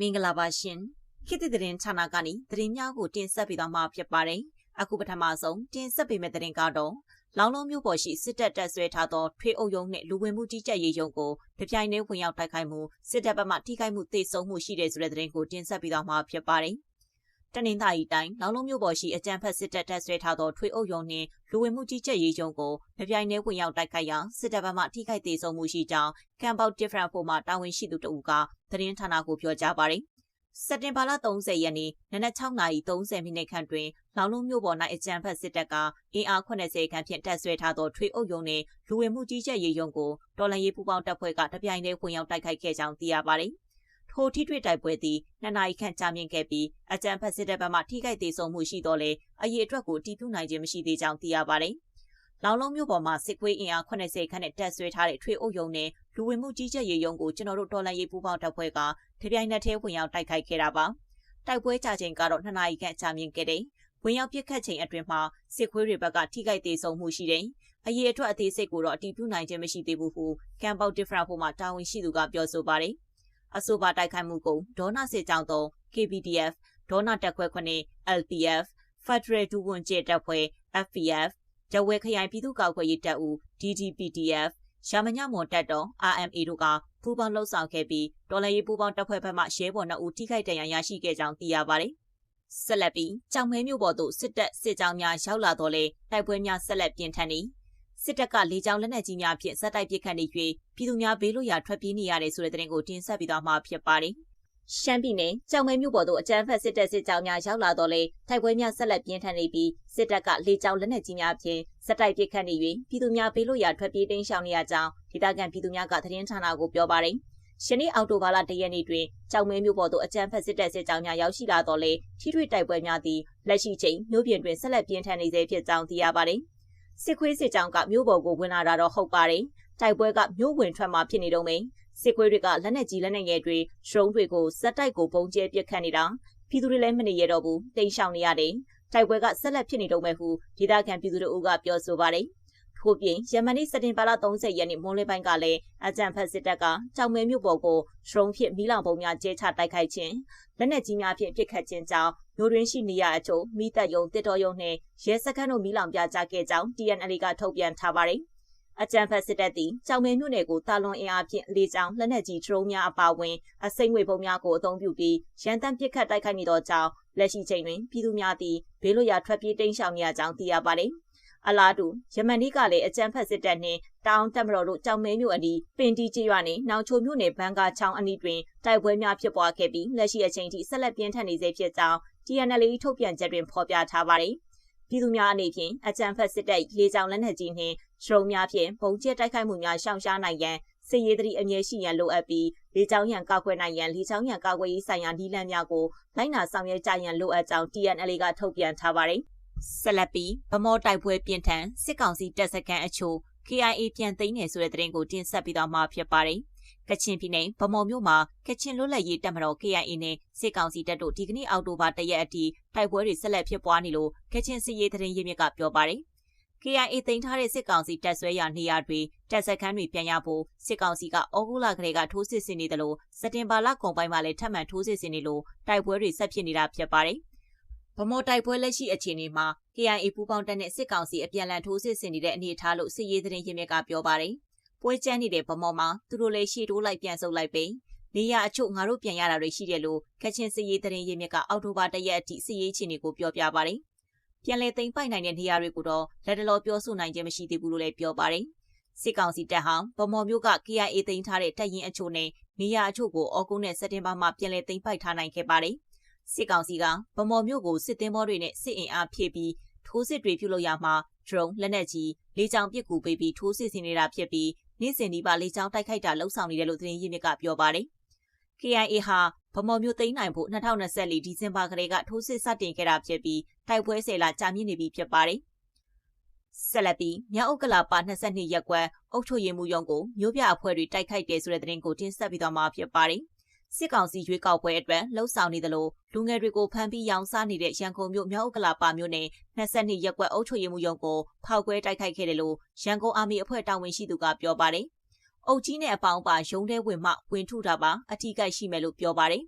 မင်္ဂလာပါရှင်ခေတ်သစ်သတင်းဌာနကနေသတင်းများကိုတင်ဆက်ပေးသွားမှာဖြစ်ပါတယ်အခုပထမဆုံးတင်ဆက်ပေးမယ့်သတင်းကတော့လောင်လုံးမျိုးပေါ်ရှိစစ်တပ်တပ်ဆွဲထားသောထွေအုပ်ရုံးနှင့်လူဝင်မှုကြီးကြပ်ရေးရုံးကိုတပြိုင်တည်းဝင်ရောက်တိုက်ခိုက်မှုစစ်တပ်ဘက်မှထိခိုက်မှုသိဆုံးမှုရှိတဲ့ဆိုတဲ့သတင်းကိုတင်ဆက်ပေးသွားမှာဖြစ်ပါတယ် တနင်္သာရီတိုင်းလောင်လုံးမျိုးပေါ်ရှိအကြံဖက်စစ်တပ်တပ်ဆွဲထားသောထွေအုပ်ရုံးနှင့်လူဝင်မှုကြီးကြပ်ရေးရုံးကိုတပြိုင်တည်းဝင်ရောက်တိုက်ခိုက်ရာစစ်တပ်ဘက်မှထိခိုက်သေးဆုံးမှုရှိကြောင်းကမ်ပေါ different ဖို့မှတာဝန်ရှိသူတဦးကသတင်းဌာနကိုပြောကြားပါတယ်စက်တင်ဘာလ30ရက်နေ့နနက်6:30မိနစ်ခန့်တွင်လောင်လုံးမြို့ပေါ်၌အကြံဖက်စစ်တပ်ကအင်အား80ခန့်ဖြင့်တပ်ဆွဲထားသောထွေအုပ်ရုံးနှင့်လူဝင်မှုကြီးကြပ်ရေးရုံးကိုတော်လှန်ရေးပူးပေါင်းတပ်ဖွဲ့ကတပြိုင်တည်းဝင်ရောက်တိုက်ခိုက်ခဲ့ကြောင်းသိရပါတယ်။ ထိုထိတွေ့တိုက်ပွဲသည်နှစ်နာရီခန့်ကြာမြင့်ခဲ့ပြီးအကြံဖက်စစ်တပ်ဘက်မှထိခိုက်သေးဆုံးမှုရှိတော့လေအရေးအတွက်ကိုတီးပြနိုင်ခြင်းမရှိသေးကြောင်းသိရပါတယ်။လောင်လုံးမြို့ပေါ်မှာစစ်ခွေးအင်အား80ခန့်နဲ့တပ်ဆွဲထားတဲ့ထွေအုပ်ရုံးနဲ့လူဝင်မှုကြီးကြပ်ရေးရုံးကိုကျွန်တော်တို့တော်လှန်ရေးပူးပေါင်းတပ်ဖွဲ့ကတပြိုင်နက်တည်းဝင်ရောက်တိုက်ခိုက်ခဲ့တာပါ။တိုက်ပွဲကြချိန်ကတော့2နာရီခန့်ကြာမြင့်ခဲ့တယ်။ဝင်ရောက်ပစ်ခတ်ချိန်အတွင်းမှာစစ်ခွေးတွေဘက်ကထိခိုက်သေးဆုံးမှုရှိတယ်။အရေးအတွက်အသေးစိတ်ကိုတော့အတည်ပြုနိုင်ခြင်းမရှိသေးဘူးဟုကမ်ပေါ different ဖို့မှတာဝန်ရှိသူကပြောဆိုပါတယ်။ အဆိုပါတိုက်ခိုက်မှုကိုဒေါနာစစ်ကြောင်းသော KPDF ဒေါနာတက်ခွဲခွနဲ့ LPF Federal ဒူဝန်ကျဲတပ်ဖွဲ့ FPF တဝဲခရိုင်ပြည်သူ့ကောက်ခွဲရေးတပ်ဦး DDPDF ရှာမညမွန်တပ်တော် RMA တို့ကပူးပေါင်းလှုပ်ဆောင်ခဲ့ပြီးတော်လှန်ရေးပူးပေါင်းတပ်ဖွဲ့ဘက်မှရဲဘော်2ဦးထိခိုက်ဒဏ်ရာရရှိခဲ့ကြောင်းသိရပါတယ်။ဆက်လက်ပြီးကြောင်မဲမြို့ပေါ်သို့စစ်တပ်စစ်ကြောင်းများရောက်လာတော့လေတိုက်ပွဲများဆက်လက်ပြင်းထန်နေ စစ်တပ်ကလေကြောင်းလက်နက်ကြီးများဖြင့်စက်တိုက်ပစ်ခတ်နေ၍ပြည်သူများဘေးလွတ်ရာထွက်ပြေးနေရတယ်ဆိုတဲ့သတင်းကိုတင်ဆက်ပြီးသွားမှာဖြစ်ပါတယ်။ရှမ်းပြည်နယ်ကြောင်မဲမြို့ပေါ်သို့အကြမ်းဖက်စစ်တပ်စစ်ကြောင်းများရောက်လာတော့လေတိုက်ပွဲများဆက်လက်ပြင်းထန်နေပြီးစစ်တပ်ကလေကြောင်းလက်နက်ကြီးများဖြင့်စက်တိုက်ပစ်ခတ်နေ၍ပြည်သူများဘေးလွတ်ရာထွက်ပြေးတိမ်းရှောင်နေရကြောင်းဒေသခံပြည်သူများကသတင်းဌာနကိုပြောပါတယ်။ရှနေ့အောက်တိုဘာလ၁ရက်နေ့တွင်ကြောင်မဲမြို့ပေါ်သို့အကြမ်းဖက်စစ်တပ်စစ်ကြောင်းများရောက်ရှိလာတော့လေထိထွေတိုက်ပွဲများသည်လက်ရှိချိန်မြို့ပြင်တွင်ဆက်လက်ပြင်းထန်နေဆဲဖြစ်ကြောင်းသိရပါတယ်။ စစ်ခွေးစစ်ကြောင်းကမြို့ပေါ်ကိုဝင်လာတာတော့ဟုတ်ပါတယ်။တိုက်ပွဲကမြို့ဝင်ထွက်မှာဖြစ်နေတော့မယ်စစ်ခွေးတွေကလက်နက်ကြီးလက်နက်ငယ်တွေရှုံးတွေကိုစက်တိုက်ကိုပုံကျဲပစ်ခတ်နေတာပြည်သူတွေလည်းမနေရတော့ဘူးတိမ်ရှောင်နေရတယ်တိုက်ပွဲကဆက်လက်ဖြစ်နေတော့မယ်ဟုဒေသခံပြည်သူတို့ကပြောဆိုပါတယ်ထို့ပြင်ယမန်နေ့စက်တင်ဘာလ30ရက်နေ့မွန်းလယ်ပိုင်းကလည်းအကြံဖက်စစ်တပ်ကကြောင်မဲမြို့ပေါ်ကိုရှုံးဖြစ်မီးလောင်ပုံများကျဲချတိုက်ခိုက်ခြင်းလက်နက်ကြီးများဖြင့်ပစ်ခတ်ခြင်းကြောင့် မြို့ရင်းရှိနေရအချို့မိသက်ယုံတစ်တော်ယုံနှင့်ရဲစခန်းတို့မီးလောင်ပြကြခဲ့ကြောင်း TNL ကထုတ်ပြန်ထားပါတယ်။အကြံဖက်စစ်တပ်သည်ကြောင်မဲမြို့နယ်ကိုတာလွန်အင်အားဖြင့်လေကြောင်းလက်နက်ကြီးဒရုန်းများအပါအဝင်အစိမ့်ငွေပုံများကိုအသုံးပြုပြီးရန်တမ်းပစ်ခတ်တိုက်ခိုက်နေသောကြောင့်လက်ရှိချိန်တွင်ပြည်သူများသည်ဘေးလွတ်ရာထွက်ပြေးတိမ်းရှောင်နေရကြောင်းသိရပါတယ်။အလားတူယမန်နေ့ကလည်းအကြံဖက်စစ်တပ်နှင့်တောင်တက်မတော်တို့ကြောင်မဲမြို့အနီးပင်တီကျေးရွာနှင့်နောင်ချိုမြို့နယ်ဘန်ကာချောင်းအနီးတွင်တိုက်ပွဲများဖြစ်ပွားခဲ့ပြီးလက်ရှိအချိန်ထိဆက်လက်ပြင်းထန်နေဆဲဖြစ်ကြောင်း TNL ထုတ်ပြန်ချက်တွင်ဖော်ပြထားပါတယ်။ပြည်သူများအနေဖြင့်အကြံဖက်စစ်တပ်လေကြောင်းလက်နက်ကြီးနှင့်ဒရုန်းများဖြင့်ပုံကျဲတိုက်ခိုက်မှုများရှောင်ရှားနိုင်ရန်စစ်ရေးသတိအမြဲရှိရန်လိုအပ်ပြီးလေကြောင်းရန်ကောက်ွယ်နိုင်ရန်လေကြောင်းရန်ကောက်ွယ်ရေးဆိုင်ရာဒီလန်များကိုလိုက်နာဆောင်ရွက်ကြရန်လိုအပ်ကြောင်း TNL ကထုတ်ပြန်ထားပါတယ်။ဆက်လက်ပြီးဗမောတိုက်ပွဲပြင်းထန်စစ်ကောင်စီတပ်စခန်းအချို့ KIA ပြန်သိမ်းနေဆိုတဲ့သတင်းကိုတင်ဆက်ပြီးတော့မှာဖြစ်ပါတယ်။ ကချင်ပြည်နယ်ဗမော်မြို့မှာကချင်လွတ်လပ်ရေးတပ်မတော် KIA နဲ့စစ်ကောင်စီတပ်တို့ဒီကနေ့အောက်တိုဘာ၁ရက်အထိတိုက်ပွဲတွေဆက်လက်ဖြစ်ပွားနေလို့ကချင်စစ်ရေးသတင်းရင်းမြစ်ကပြောပါတယ်။ KIA တင်ထားတဲ့စစ်ကောင်စီတပ်ဆွဲရာနေရာတွေတပ်စခန်းတွေပြန်ရဖို့စစ်ကောင်စီကဩဂုလကလေးကထိုးစစ်ဆင်နေတယ်လို့စက်တင်ဘာလကုန်ပိုင်းမှာလည်းထပ်မံထိုးစစ်ဆင်နေလို့တိုက်ပွဲတွေဆက်ဖြစ်နေတာဖြစ်ပါတယ်။ဗမော်တိုက်ပွဲလက်ရှိအခြေအနေမှာ KIA ပူးပေါင်းတပ်နဲ့စစ်ကောင်စီအပြန်အလှန်ထိုးစစ်ဆင်နေတဲ့အနေအထားလို့စစ်ရေးသတင်းရင်းမြစ်ကပြောပါတယ်။ ပွဲကျန်းနေတဲ့ဗမော်မှာသူတို့လည်းရှေ့တိုးလိုက်ပြန်ဆုပ်လိုက်ပဲနေရအချို့ငါတို့ပြန်ရတာတွေရှိတယ်လို့ကချင်စစ်ရေးတရင်ရင်းမြစ်ကအောက်တိုဘာတရက်အထိစစ်ရေးချင်းတွေကိုပြောပြပါတယ်ပြန်လည်သိမ်းပိုက်နိုင်တဲ့နေရာတွေကိုတော့လက်တလောပြောဆိုနိုင်ခြင်းမရှိသေးဘူးလို့လည်းပြောပါတယ်စစ်ကောင်စီတပ်ဟာဗမော်မျိုးက KIA သိမ်းထားတဲ့တပ်ရင်းအချို့နဲ့နေရာအချို့ကိုဩဂုတ်နဲ့စက်တင်ဘာမှာပြန်လည်သိမ်းပိုက်ထားနိုင်ခဲ့ပါတယ်စစ်ကောင်စီကဗမော်မျိုးကိုစစ်သည်ဘောတွေနဲ့စစ်အင်အားဖြည့်ပြီးထိုးစစ်တွေပြုလုပ်ရမှာ drone လက်နက်ကြီးလေကြောင်းပစ်ကူပေးပြီးထိုးစစ်ဆင်နေတာဖြစ်ပြီး နေ့စဉ်ဒီပါလေးချောင်းတိုက်ခိုက်တာလှုပ်ဆောင်နေတယ်လို့သတင်းရင်းမြစ်ကပြောပါတယ်။ KIA ဟာဗမော်မျိုးသိမ်းနိုင်ဖို့2024ဒီဇင်ဘာကလေးကထိုးစစ်စတင်ခဲ့တာဖြစ်ပြီးတိုက်ပွဲဆယ်လကြာမြင့်နေပြီဖြစ်ပါတယ်။ဆက်လက်ပြီးမြောက်ဥက္ကလာပါ22ရက်ကွယ်အုပ်ချုပ်ရေးမှုရုံးကိုမြို့ပြအဖွဲ့တွေတိုက်ခိုက်တယ်ဆိုတဲ့သတင်းကိုတင်ဆက်ပြီးသွားမှာဖြစ်ပါတယ်။ စစ်ကောင်စီရွေးကောက်ပွဲအတွက်လှုပ်ဆောင်နေသလိုလူငယ်တွေကိုဖမ်းပြီးရောင်းစားနေတဲ့ရန်ကုန်မြို့မြောက်ဥက္ကလာပါမြို့နယ်22ရက်ကွက်အုပ်ချုပ်ရေးမှုရုံးကိုဖောက်ခွဲတိုက်ခိုက်ခဲ့တယ်လို့ရန်ကုန်အာမီအဖွဲ့တာဝန်ရှိသူကပြောပါတယ်။အုပ်ကြီးနဲ့အပေါင်းပါရုံးထဲဝင်မှဝင်ထုတာပါအထီးကိုက်ရှိမယ်လို့ပြောပါတယ်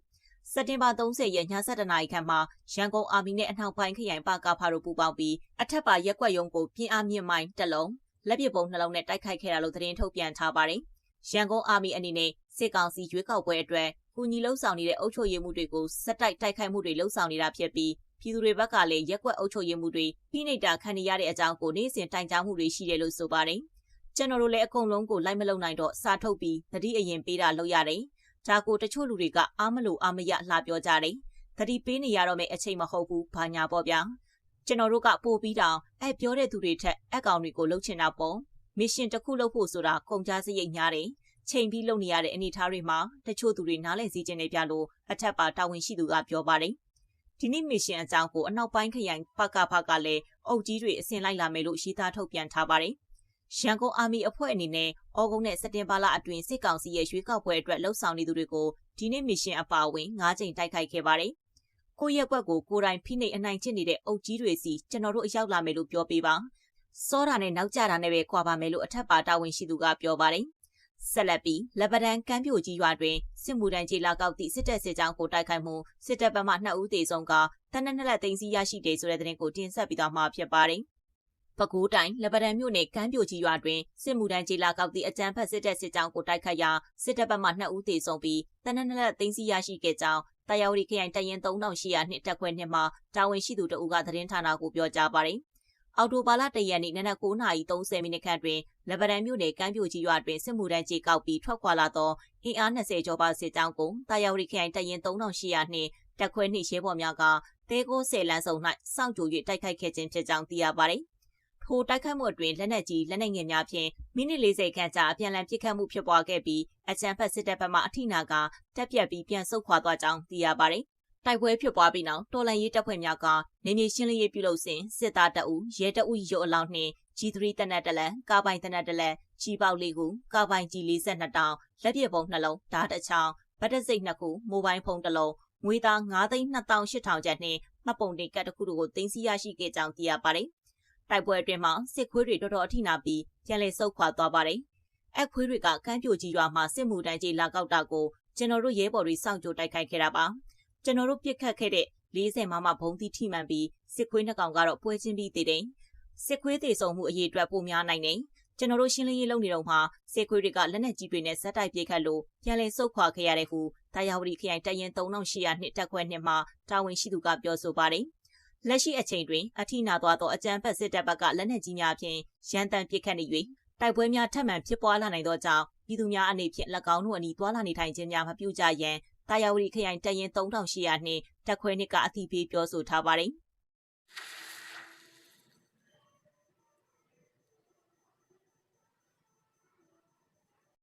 စက်တင်ဘာ30ရက်ည7:00နာရီခန့်မှာရန်ကုန်အာမီနဲ့အနောက်ပိုင်းခရိုင်ပါကာဖာတို့ပူးပေါင်းပြီးအထက်ပါရက်ကွက်ရုံးကိုပြင်းအားမြင့်မိုင်းတစ်လုံးလက်ပစ်ပုံနှလုံးနဲ့တိုက်ခိုက်ခဲ့တာလို့သတင်းထုတ်ပြန်ထားပါတယ်။ရန်ကုန်အာမီအနေနဲ့စစ်ကောင်စီရွေးကောက်ပွဲအတွက် ကူညီလှုပ်ဆောင်နေတဲ့အုပ်ချုပ်ရေးမှုတွေကိုစက်တိုက်တိုက်ခိုက်မှုတွေလှုပ်ဆောင်နေတာဖြစ်ပြီးပြည်သူတွေဘက်ကလည်းရက်ကွက်အုပ်ချုပ်ရေးမှုတွေဖိနှိပ်တာခံနေရတဲ့အကြောင်းကိုနေ့စဉ်တိုင်ကြားမှုတွေရှိတယ်လို့ဆိုပါတယ်။ကျွန်တော်တို့လည်းအကုန်လုံးကိုလိုက်မလုံနိုင်တော့စာထုတ်ပြီးသတိအရင်ပေးတာလုပ်ရတယ်။ဒါကိုတချို့လူတွေကအားမလို့အားမရလှပြောကြတယ်။သတိပေးနေရတော့မယ့်အချိန်မဟုတ်ဘူးဘာညာပေါ့ဗျာ။ကျွန်တော်တို့ကပို့ပြီးတောင်အဲ့ပြောတဲ့သူတွေထက်အကောင်တွေကိုလှုပ်ချင်တာပေါ့။မစ်ရှင်တစ်ခုလုပ်ဖို့ဆိုတာကုန်ကြစရိတ်များတယ်။ ချိန်ပြီးလုပ်နေရတဲ့အနေအထားတွေမှာတချို့သူတွေနားလည်စီခြင်းနေပြလို့အထက်ပါတာဝန်ရှိသူကပြောပါတယ်။ဒီနေ့မစ်ရှင်အကြောင်းကိုအနောက်ပိုင်းခရိုင်ပကဖကလည်းအုပ်ကြီးတွေအစင်လိုက်လာမယ်လို့ရှင်းသားထုတ်ပြန်ထားပါတယ်။ရန်ကုန်အာမီအဖွဲ့အနေနဲ့ဩဂုတ်နဲ့စက်တင်ဘာလအတွင်းစစ်ကောင်စီရဲ့ရွေးကောက်ပွဲအတွက်လှုပ်ဆောင်နေသူတွေကိုဒီနေ့မစ်ရှင်အပါအဝင်၅ကြိမ်တိုက်ခိုက်ခဲ့ပါတယ်။ကိုရက်ကွက်ကိုကိုတိုင်ဖိနှိပ်အနိုင်ကျင့်နေတဲ့အုပ်ကြီးတွေစီကျွန်တော်တို့အရောက်လာမယ်လို့ပြောပေးပါ။စောတာနဲ့နောက်ကျတာနဲ့ပဲခွာပါမယ်လို့အထက်ပါတာဝန်ရှိသူကပြောပါတယ်။ ဆက်လက်ပြီးလက်ပဒန်ကမ်းပြိုကြီးရွာတွင်စစ်မှုတန်းကြီးလာကောက်သည့်စစ်တပ်စစ်ကြောင်းကိုတိုက်ခိုက်မှုစစ်တပ်ဘက်မှ2ဦးသေဆုံးကတနက်နေ့လက်သိမ်းစီရရှိတယ်ဆိုတဲ့သတင်းကိုတင်ဆက်ပြီးတော့မှာဖြစ်ပါတယ်။ပဲခူးတိုင်းလက်ပဒံမြို့နယ်ကမ်းပြိုကြီးရွာတွင်စစ်မှုတန်းကြီးလာကောက်သည့်အကြမ်းဖက်စစ်တပ်စစ်ကြောင်းကိုတိုက်ခတ်ရာစစ်တပ်ဘက်မှ2ဦးသေဆုံးပြီးတနက်နေ့လက်သိမ်းစီရရှိခဲ့ကြောင်းတာယာဝတီခရိုင်တရင်3800နှစ်တက်ခွဲနှစ်မှာတာဝန်ရှိသူတဦးကသတင်းဌာနကိုပြောကြားပါတယ်။ အော်တိုဘာလတရက်နေ့နနက်9:30မိနစ်ခန့်တွင်လက်ပံမြို့နယ်ကမ်းပြိုကြီးရွာတွင်စစ်မှုထမ်းကြေကောက်ပြီးထွက်ခွာလာသောအင်အား20ကျော်ပါစစ်ကြောင်းကိုတာယာဝတီခရိုင်တရင်3800နှင့်တက်ခွဲနှင့်ရဲဘော်များကတဲကိုဆယ်လန်းစုံ၌စောင့်ကြို၍တိုက်ခိုက်ခဲ့ခြင်းဖြစ်ကြောင်းသိရပါသည်။ထိုတိုက်ခိုက်မှုအတွင်းလက်နက်ကြီးလက်နက်ငယ်များဖြင့်မိနစ်40ခန့်ကြာအပြန်အလှန်ပစ်ခတ်မှုဖြစ်ပွားခဲ့ပြီးအကြမ်းဖက်စစ်တပ်ဘက်မှအထိနာကတက်ပြက်ပြီးပြန်ဆုတ်ခွာသွားကြောင်းသိရပါသည်။ တိုက်ပွဲဖြစ်ပွားပြီးနောက်တော်လန်ရေးတပ်ဖွဲ့များကနေမြေရှင်းလင်းရေးပြုလုပ်စဉ်စစ်သားတပ်ဦးရဲတပ်ဦးရုပ်အလောင်းနှင့် G3 တနက်တလက်ကာပိုင်တနက်တလက်ကြီးပေါက်လေးခုကာပိုင် G42 တောင်လက်ပြပုံနှလုံးဓာတ်တစ်ချောင်းဗတ်တစိတ်နှစ်ခုမိုဘိုင်းဖုန်းတစ်လုံးငွေသား9,2800ကျပ်နှင့်မှတ်ပုံတင်ကတ်တစ်ခုတို့ကိုတင်စီရရှိခဲ့ကြောင်းသိရပါတယ်။တိုက်ပွဲအတွင်းမှာစစ်ခွေးတွေတော်တော်အထိနာပြီးပြန်လည်ဆုတ်ခွာသွားပါတယ်။အခွေးတွေကကမ်းပြိုကြီးရွာမှာစစ်မှုတန်းကြီးလာကောက်တာကိုကျွန်တော်တို့ရဲဘော်တွေစောင့်ကြိုတိုက်ခိုက်ခဲ့တာပါ။ ကျွန်တော်တို့ပြစ်ခတ်ခဲ့တဲ့40မမဘုံသီးထိမှန်ပြီးစစ်ခွေးနှစ်ကောင်ကတော့ပွဲချင်းပြီးတည်တယ်။စစ်ခွေးသေးဆုံမှုအရေးအတွက်ပိုများနိုင်တယ်။ကျွန်တော်တို့ရှင်းလင်းရေးလုပ်နေတော့မှစစ်ခွေးတွေကလက်နက်ကြီးတွေနဲ့ဇက်တိုက်ပြေးခတ်လို့ပြန်လည်ဆုတ်ခွာခဲ့ရတဲ့ဟုတာယာဝတီခရိုင်တရင်3800နှစ်တက်ခွဲနှစ်မှာတာဝန်ရှိသူကပြောဆိုပါတယ်။လက်ရှိအချိန်တွင်အထိနာသွားသောအကြမ်းဖက်စစ်တပ်ဘက်ကလက်နက်ကြီးများဖြင့်ရန်တမ်းပစ်ခတ်နေ၍တိုက်ပွဲများထပ်မံဖြစ်ပွားလာနိုင်သောကြောင့်ပြည်သူများအနေဖြင့်၎င်းတို့အနီးသွာလာနေထိုင်ခြင်းများမပြုကြရန် တာယာဝတီခရိုင်တရင်3800နှစ်တက်ခွဲနှစ်ကအသိပေးပြောဆိုထားပါတယ်။